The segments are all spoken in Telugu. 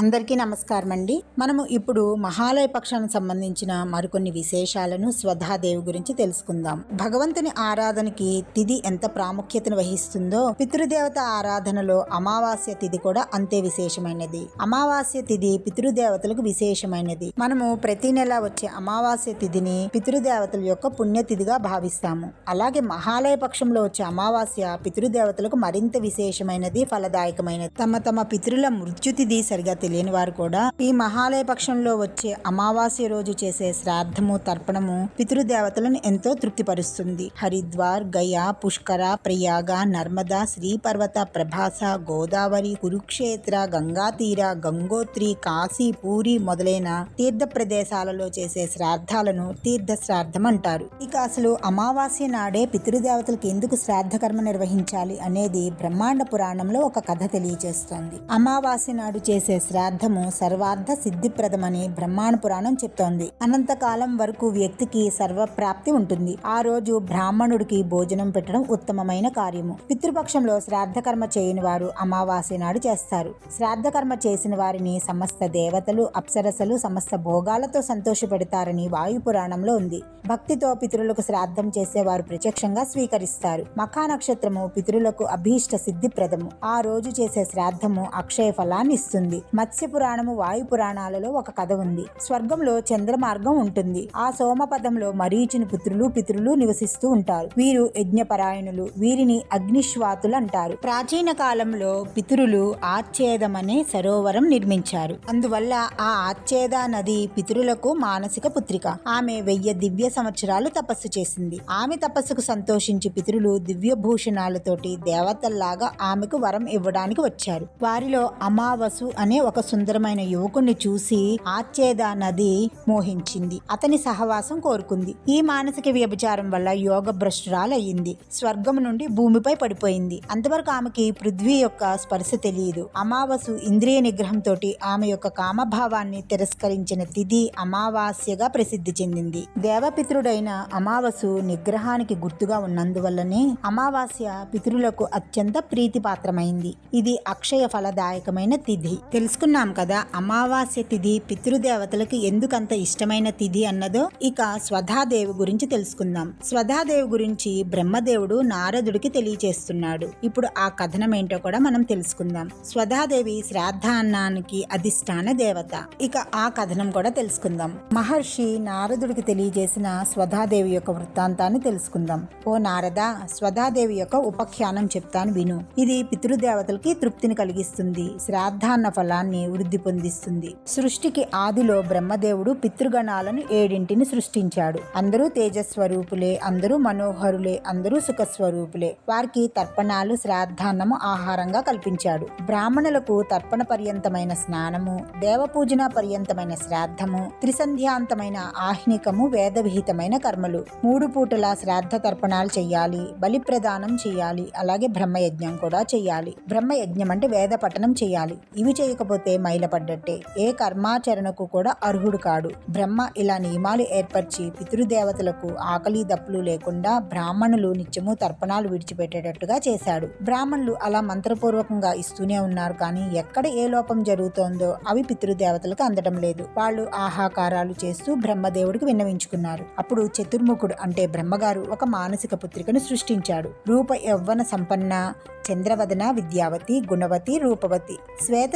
అందరికీ నమస్కారం అండి మనము ఇప్పుడు మహాలయ పక్షానికి సంబంధించిన మరికొన్ని విశేషాలను స్వధాదేవి గురించి తెలుసుకుందాం. భగవంతుని ఆరాధనకి తిథి ఎంత ప్రాముఖ్యతను వహిస్తుందో పితృదేవత ఆరాధనలో అమావాస్య తిథి కూడా అంతే విశేషమైనది. అమావాస్య తిథి పితృదేవతలకు విశేషమైనది. మనము ప్రతి నెల వచ్చే అమావాస్య తిథిని పితృదేవతల యొక్క పుణ్యతిథిగా భావిస్తాము. అలాగే మహాలయ పక్షంలో వచ్చే అమావాస్య పితృదేవతలకు మరింత విశేషమైనది ఫలదాయకమైనది. తమ తమ పితృల మృత్యుతిథి సరిగా తెలియని వారు కూడా ఈ మహాలయ పక్షంలో వచ్చే అమావాస్య రోజు చేసే శ్రాద్ధము తర్పణము పితృదేవతలను ఎంతో తృప్తిపరుస్తుంది. హరిద్వార్ గయా పుష్కర ప్రయాగ నర్మదా శ్రీపర్వత ప్రభాస గోదావరి కురుక్షేత్ర గంగా తీర గంగోత్రి కాశీ పూరి మొదలైన తీర్థ ప్రదేశాలలో చేసే శ్రాద్ధాలను తీర్థ శ్రాద్ధం అంటారు. ఇక అసలు అమావాస్య నాడే పితృదేవతలకు ఎందుకు శ్రాద్ధకర్మ నిర్వహించాలి అనేది బ్రహ్మాండ పురాణంలో ఒక కథ తెలియజేస్తోంది. అమావాస్య నాడు చేసే శ్రాద్ధము సర్వార్థ సిద్ధిప్రదమని బ్రహ్మాండ పురాణం చెప్తోంది. అనంతకాలం వరకు వ్యక్తికి సర్వప్రాప్తి ఉంటుంది. ఆ రోజు బ్రాహ్మణుడికి భోజనం పెట్టడం ఉత్తమమైన కార్యము. పితృపక్షంలో శ్రాద్ధకర్మ చేయని వారు అమావాస్య నాడు చేస్తారు. శ్రాద్ధకర్మ చేసిన వారిని సమస్త దేవతలు అప్సరసలు సమస్త భోగాలతో సంతోషపెడతారని వాయు పురాణంలో ఉంది. భక్తితో పితరులకు శ్రాద్ధం చేసేవారు ప్రత్యక్షంగా స్వీకరిస్తారు. మఖా నక్షత్రము పితరులకు అభీష్ట సిద్ధిప్రదము. ఆ రోజు చేసే శ్రాద్ధము అక్షయ ఫలాన్ని ఇస్తుంది. మత్స్య పురాణము వాయు పురాణాలలో ఒక కథ ఉంది. స్వర్గంలో చంద్రమార్గం ఉంటుంది. ఆ సోమపదంలో మరీచుని పుత్రులు పితృలు నివసిస్తూ ఉంటారు. వీరు యజ్ఞపరాయణులు. వీరిని అగ్నిశ్వాతులు అంటారు. ప్రాచీన కాలంలో పితరులు ఆచ్ఛేదమనే సరోవరం నిర్మించారు. అందువల్ల ఆ ఆచ్ఛేద నది పితరులకు మానసిక పుత్రిక. ఆమె వెయ్యి దివ్య సంవత్సరాలు తపస్సు చేసింది. ఆమె తపస్సుకు సంతోషించి పితరులు దివ్య భూషణాలతోటి దేవతల్లాగా ఆమెకు వరం ఇవ్వడానికి వచ్చారు. వారిలో అమావసు అనే ఒక సుందరమైన యువకుణ్ణి చూసి ఆచ్ఛేద నది మోహించింది. అతని సహవాసం కోరుకుంది. ఈ మానసిక వ్యభిచారం వల్ల యోగ భ్రష్టురాలయ్యింది. స్వర్గం నుండి భూమిపై పడిపోయింది. అంతవరకు ఆమెకి పృథ్వీ యొక్క స్పర్శ తెలియదు. అమావాసు ఇంద్రియ నిగ్రహంతో ఆమె యొక్క కామభావాన్ని తిరస్కరించిన తిథి అమావాస్యగా ప్రసిద్ధి చెందింది. దేవపితృడైన అమావాసు నిగ్రహానికి గుర్తుగా ఉన్నందువల్లనే అమావాస్య పితృలకు అత్యంత ప్రీతిపాత్రమైంది. ఇది అక్షయ ఫలదాయకమైన తిథి. తెలుసు తెలుసుకున్నాం కదా అమావాస్య తిథి పితృదేవతలకు ఎందుకంత ఇష్టమైన తిథి అన్నదో ఇక స్వధాదేవి గురించి తెలుసుకుందాం. స్వధాదేవి గురించి బ్రహ్మదేవుడు నారదుడికి తెలియచేస్తున్నాడు. ఇప్పుడు ఆ కథనం ఏంటో కూడా మనం తెలుసుకుందాం. స్వధాదేవి శ్రాద్ధాన్నానికి అధిష్టాన దేవత. ఇక ఆ కథనం కూడా తెలుసుకుందాం. మహర్షి నారదుడికి తెలియజేసిన స్వధాదేవి యొక్క వృత్తాంతాన్ని తెలుసుకుందాం. ఓ నారద స్వధాదేవి యొక్క ఉపఖ్యానం చెప్తాను విను. ఇది పితృదేవతలకి తృప్తిని కలిగిస్తుంది. శ్రాద్ధాన్న ఫలాన్ని వృద్ధి పొందిస్తుంది. సృష్టికి ఆదిలో బ్రహ్మదేవుడు పితృగణాలను ఏడింటిని సృష్టించాడు. అందరూ తేజస్వరూపులే అందరూ మనోహరులే అందరూ సుఖస్వరూపులే. వారికి తర్పణాలు శ్రాద్ధాన్నము ఆహారంగా కల్పించాడు. బ్రాహ్మణులకు తర్పణ పర్యంతమైన స్నానము దేవపూజన పర్యంతమైన శ్రాద్ధము త్రిసంధ్యాంతమైన ఆహ్నికము వేదవిహితమైన కర్మలు. మూడు పూటల శ్రాద్ధ తర్పణాలు చెయ్యాలి బలి ప్రదానం చెయ్యాలి అలాగే బ్రహ్మయజ్ఞం కూడా చెయ్యాలి. బ్రహ్మయజ్ఞం అంటే వేద పఠనం చెయ్యాలి. ఇవి చేయకపోతే మైలపడ్డట్టే. ఏ కర్మాచరణకు కూడా అర్హుడు కాడు. బ్రహ్మ ఇలా నియమాలు ఏర్పరిచి పితృదేవతలకు ఆకలి దప్పులు లేకుండా బ్రాహ్మణులు నిత్యము తర్పణాలు విడిచిపెట్టేటట్టుగా చేశాడు. బ్రాహ్మణులు అలా మంత్రపూర్వకంగా ఇస్తూనే ఉన్నారు కానీ ఎక్కడ ఏ లోపం జరుగుతోందో అవి పితృదేవతలకు అందడం లేదు. వాళ్ళు ఆహాకారాలు చేస్తూ బ్రహ్మదేవుడికి విన్నవించుకున్నారు. అప్పుడు చతుర్ముఖుడు అంటే బ్రహ్మగారు ఒక మానసిక పుత్రికను సృష్టించాడు. రూప యవ్వన సంపన్న చంద్రవదన విద్యావతి గుణవతి రూపవతి శ్వేత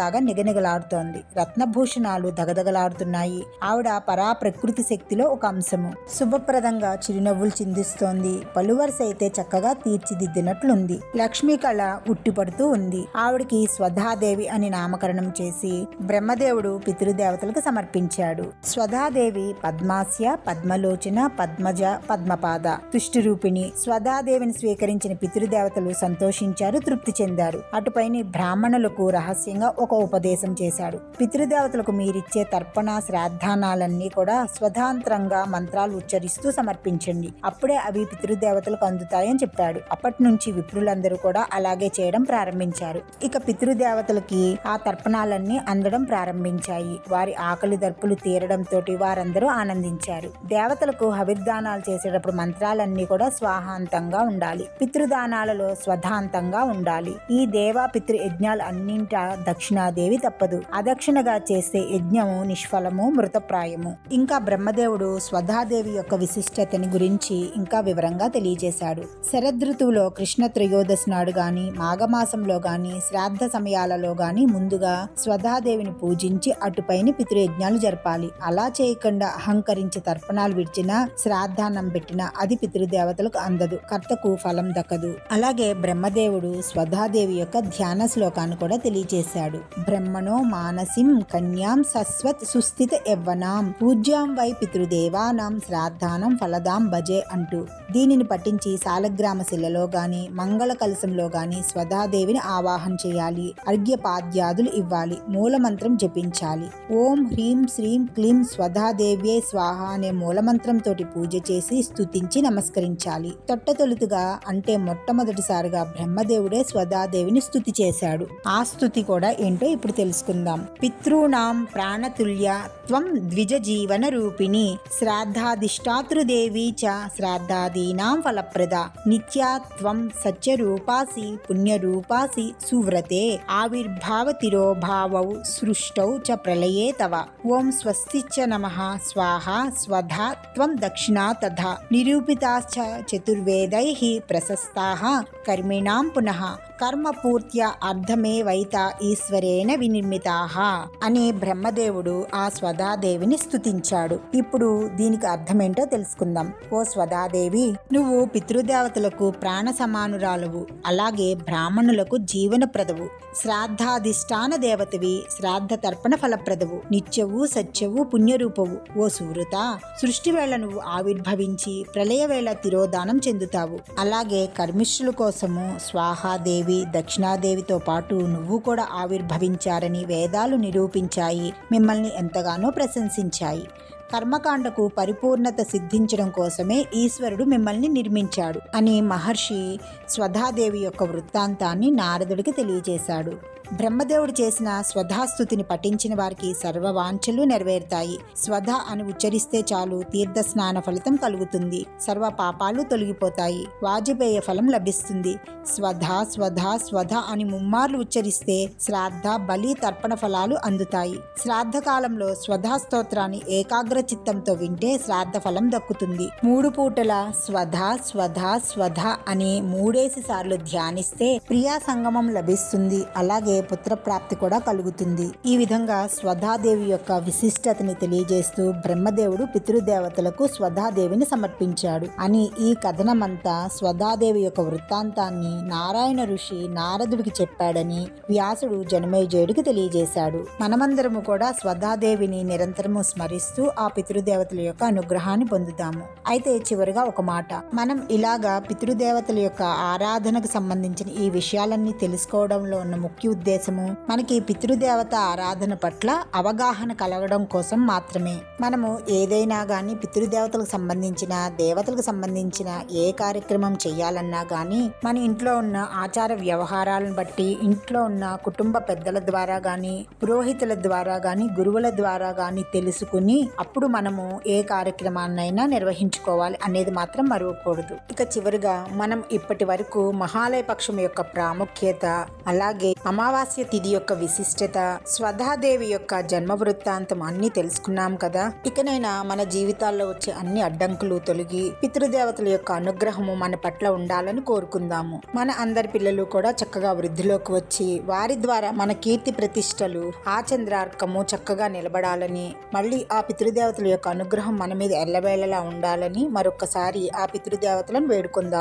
లాగా నిగనిగలాడుతోంది. రత్నభూషణాలు దగదగలాడుతున్నాయి. ఆవిడ పరా ప్రకృతి శక్తిలో ఒక అంశము. శుభప్రదంగా చిరునవ్వులు చిందిస్తోంది. పలువరుస అయితే చక్కగా తీర్చిదిద్దినట్లుంది. లక్ష్మీ కళ ఉట్టిపడుతూ ఉంది. ఆవిడకి స్వధాదేవి అని నామకరణం చేసి బ్రహ్మదేవుడు పితృదేవతలకు సమర్పించాడు. స్వధాదేవి పద్మాస్య పద్మలోచన పద్మజ పద్మపాద. తుష్టిరూపిణి. స్వధాదేవిని స్వీకరించిన పితృదేవతలు సంతోషించారు తృప్తి చెందారు. అటుపైని బ్రాహ్మణులకు రహస్యంగా ఒక ఉపదేశం చేశాడు. పితృదేవతలకు మీరిచ్చే తర్పణ శ్రాద్ధానాలన్నీ కూడా స్వతంత్రంగా మంత్రాలు ఉచ్చరిస్తూ సమర్పించండి. అప్పుడే అవి పితృదేవతలకు అందుతాయని చెప్పాడు. అప్పటి నుంచి విప్రులందరూ కూడా అలాగే చేయడం ప్రారంభించారు. ఇక పితృదేవతలకి ఆ తర్పణాలన్నీ అందడం ప్రారంభించాయి. వారి ఆకలి దర్పులు తీరడంతో వారందరూ ఆనందించారు. దేవతలకు హవిర్దానాలు చేసేటప్పుడు మంత్రాలన్నీ కూడా స్వాహాంతంగా ఉండాలి. పితృదానాలలో స్వధాంతంగా ఉండాలి. ఈ దేవా పితృ యజ్ఞాలు అన్నింట దక్షిణ దక్షిణాదేవి తప్పదు. అదక్షిణగా చేసే యజ్ఞము నిష్ఫలము మృతప్రాయము. ఇంకా బ్రహ్మదేవుడు స్వధాదేవి యొక్క విశిష్టతని గురించి ఇంకా వివరంగా తెలియజేశాడు. శరదృతువులో కృష్ణ త్రయోదశి నాడు గాని మాఘమాసంలో గాని శ్రాద్ధ సమయాలలో గాని ముందుగా స్వధాదేవిని పూజించి అటుపైన పితృయజ్ఞాలు జరపాలి. అలా చేయకుండా అహంకరించి తర్పణాలు విడిచినా శ్రాద్ధాన్నం పెట్టినా అది పితృదేవతలకు అందదు. కర్తకు ఫలం దక్కదు. అలాగే బ్రహ్మదేవుడు స్వధాదేవి యొక్క ధ్యాన శ్లోకాన్ని కూడా తెలియజేశాడు. బ్రహ్మణో మానసిం కన్యాం సస్వత్ సుస్థిత యవ్వనాం. పూజ్యాం వై పితృదేవానాం శ్రాద్ధానం ఫలదాం భజే అంటూ. దీనిని పఠించి సాలగ్రామ శిలలో గాని మంగళ కలశంలో గాని స్వదాదేవిని ఆవాహన చేయాలి. అర్ఘ్యపాద్యాదులు ఇవ్వాలి. మూలమంత్రం జపించాలి. ఓం హ్రీం శ్రీం క్లీం స్వధాదేవ్యే స్వాహ అనే మూలమంత్రంతో పూజ చేసి స్తుతించి నమస్కరించాలి. తొట్టతొలుతుగా అంటే మొట్టమొదటిసారిగా బ్రహ్మదేవుడే స్వదాదేవిని స్థుతి చేశాడు. ఆ స్థుతి కూడా ఏంటో ఇప్పుడు తెలుసుకుందాం. పితృణాం ప్రాణతుల్య త్వం ద్విజ జీవన రూపిణి శ్రాద్ధాధిష్టాతృదేవి చ శ్రాద్ధాదీనాం ఫలప్రద. నిత్యా నిత్యాత్వం సత్యరూపాసి పుణ్యరూపాసి సువ్రతే ఆవిర్భావ తిరోభావౌ సృష్టౌ చ ప్రళయే తవ. ఓం స్వస్తి నమ. స్వాహ స్వధా త్వం దక్షిణా తథా. నిరూపితాశ్చ చతుర్వేదై ప్రశస్తా. కర్మిణాం పునః. కర్మపూర్త్య అర్ధమే వైత ఈశ్వరేణ వినిర్మితాః అని బ్రహ్మదేవుడు ఆ స్వదాదేవిని స్థుతించాడు ఇప్పుడు దీనికి అర్థమేంటో తెలుసుకుందాం. ఓ స్వదాదేవి నువ్వు పితృదేవతలకు ప్రాణ సమానురాలువు అలాగే బ్రాహ్మణులకు జీవనప్రదవు. శ్రాద్ధాధిష్టాన దేవతవి శ్రాద్ధ తర్పణ ఫలప్రదవు. నిత్యవు సత్యవు పుణ్యరూపవు. ఓ సూరత సృష్టి వేళ నువ్వు ఆవిర్భవించి ప్రళయ వేళ తిరోధానం చెందుతావు. అలాగే కర్మిష్ఠుల కోసము స్వాహాదేవి దక్షిణాదేవితో పాటు నువ్వు కూడా ఆవిర్భవించారని వేదాలు నిరూపించాయి మిమ్మల్ని ఎంతగానో ప్రశంసించాయి. కర్మకాండకు పరిపూర్ణత సిద్ధించడం కోసమే ఈశ్వరుడు మిమ్మల్ని నిర్మించాడు అని మహర్షి స్వధాదేవి యొక్క వృత్తాంతాన్ని నారదుడికి తెలియజేశాడు. బ్రహ్మదేవుడు చేసిన స్వధాస్థుతిని పఠించిన వారికి సర్వవాంఛలు నెరవేరుతాయి. స్వధ అని ఉచ్చరిస్తే చాలు తీర్థ స్నాన ఫలితం కలుగుతుంది. సర్వ పాపాలు తొలగిపోతాయి. వాజపేయ ఫలం లభిస్తుంది. స్వధ స్వధ స్వధ అని ముమ్మార్లు ఉచ్చరిస్తే శ్రాద్ధ బలి తర్పణ ఫలాలు అందుతాయి. శ్రాద్ధ కాలంలో స్వధా స్తోత్రాన్ని ఏకాగ్ర చిత్తంతో వింటే శ్రాద్ధ ఫలం దక్కుతుంది. మూడు పూటల స్వధ స్వధ స్వధ అని మూడేసి సార్లు ధ్యానిస్తే ప్రియా సంగమం లభిస్తుంది. అలాగే పుత్రప్రాప్తి కూడా కలుగుతుంది. ఈ విధంగా స్వధాదేవి యొక్క విశిష్టతని తెలియజేస్తూ బ్రహ్మదేవుడు పితృదేవతలకు స్వధాదేవిని సమర్పించాడు. అని ఈ కథనమంతా స్వధాదేవి యొక్క వృత్తాంతాన్ని నారాయణ ఋషి నారదుడికి చెప్పాడని వ్యాసుడు జనమేజయుడికి తెలియజేశాడు. మనమందరము కూడా స్వధాదేవిని నిరంతరము స్మరిస్తూ ఆ పితృదేవతల యొక్క అనుగ్రహాన్ని పొందుతాము. అయితే చివరిగా ఒక మాట. మనం ఇలాగా పితృదేవతల యొక్క ఆరాధనకు సంబంధించిన ఈ విషయాలన్నీ తెలుసుకోవడంలో ఉన్న ముఖ్య ఉద్దేశం ఉద్దేశము మనకి పితృదేవత ఆరాధన పట్ల అవగాహన కలగడం కోసం మాత్రమే. మనము ఏదైనా కానీ పితృదేవతలకు సంబంధించిన దేవతలకు సంబంధించిన ఏ కార్యక్రమం చేయాలన్నా కానీ మన ఇంట్లో ఉన్న ఆచార వ్యవహారాలను బట్టి ఇంట్లో ఉన్న కుటుంబ పెద్దల ద్వారా కానీ పురోహితుల ద్వారా కానీ గురువుల ద్వారా కానీ తెలుసుకుని అప్పుడు మనము ఏ కార్యక్రమాన్నైనా నిర్వహించుకోవాలి అనేది మాత్రం మరవకూడదు. ఇక చివరిగా మనం ఇప్పటి వరకు మహాలయ పక్షం యొక్క ప్రాముఖ్యత అలాగే అమా అమావాస్య తిథి యొక్క విశిష్టత స్వధాదేవి యొక్క జన్మ వృత్తాంతం అన్ని తెలుసుకున్నాం కదా. ఇకనైనా మన జీవితాల్లో వచ్చే అన్ని అడ్డంకులు తొలగి పితృదేవతల యొక్క అనుగ్రహము మన పట్ల ఉండాలని కోరుకుందాము. మన అందరి పిల్లలు కూడా చక్కగా వృద్ధిలోకి వచ్చి వారి ద్వారా మన కీర్తి ప్రతిష్టలు ఆ చంద్రార్కము చక్కగా నిలబడాలని మళ్ళీ ఆ పితృదేవతల యొక్క అనుగ్రహం మన మీద ఎల్లవేళలా ఉండాలని మరొకసారి ఆ పితృదేవతలను వేడుకుందాం.